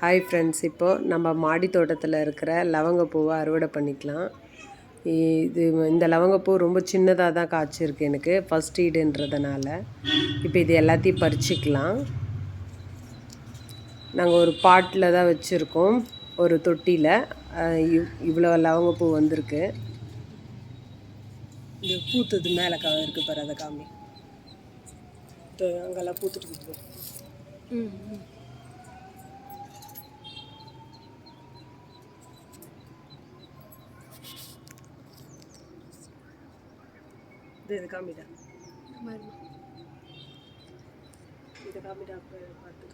Hi friends இப்போது நம்ம மாடி தோட்டத்தில் இருக்கிற லவங்கப்பூவை அறுவடை பண்ணிக்கலாம். இது இந்த லவங்கப்பூ ரொம்ப சின்னதாக தான் காய்ச்சிருக்கு எனக்கு ஃபஸ்ட் ஈடுன்றதுனால. இப்போ இது எல்லாத்தையும் பறிச்சிக்கலாம். நாங்கள் ஒரு பாட்டில் தான் வச்சுருக்கோம் ஒரு தொட்டியில் இவ் இவ்வளோ லவங்கப்பூ வந்திருக்கு. இது பூத்தது மேலே கா இருக்குது பாரு அதை காமி. அங்கெல்லாம் பூத்துட்டு ம். இது இது காமிடா. இது காமிடா பார்த்து.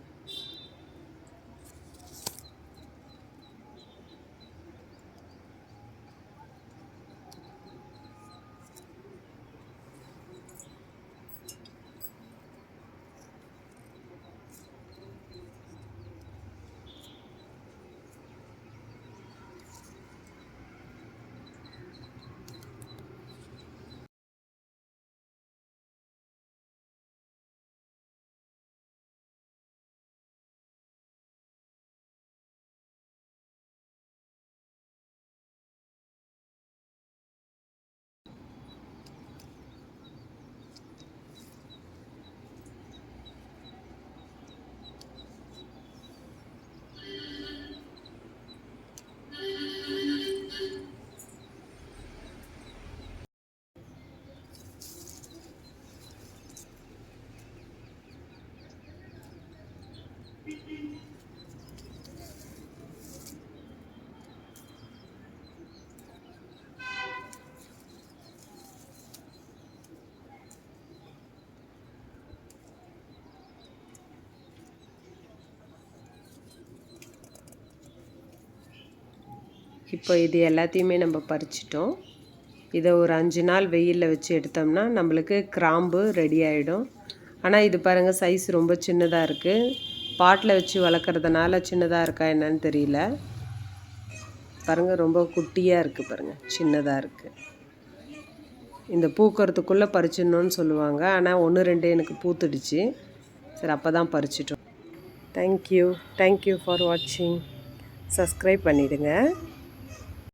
இப்போ இது எல்லாத்தையுமே நம்ம பறிச்சிட்டோம். இதை ஒரு அஞ்சு நாள் வெயிலில் வச்சு எடுத்தோம்னா நம்மளுக்கு கிராம்பு ரெடி ஆகிடும் ஆனால் இது பாருங்கள் சைஸ் ரொம்ப சின்னதாக இருக்குது பாட்டில் வச்சு வளர்க்குறதுனால சின்னதாக இருக்கா என்னன்னு தெரியல. பாருங்கள் ரொம்ப குட்டியாக இருக்குது பாருங்கள் சின்னதாக இருக்குது இந்த பூக்கிறதுக்குள்ளே பறிச்சிடணும்னு சொல்லுவாங்க. ஆனால் ஒன்று ரெண்டு எனக்கு பூத்துடுச்சு. சரி அப்போ தான் பறிச்சிட்டோம் thank you thank you for வாட்சிங் சப்ஸ்கிரைப் பண்ணிவிடுங்க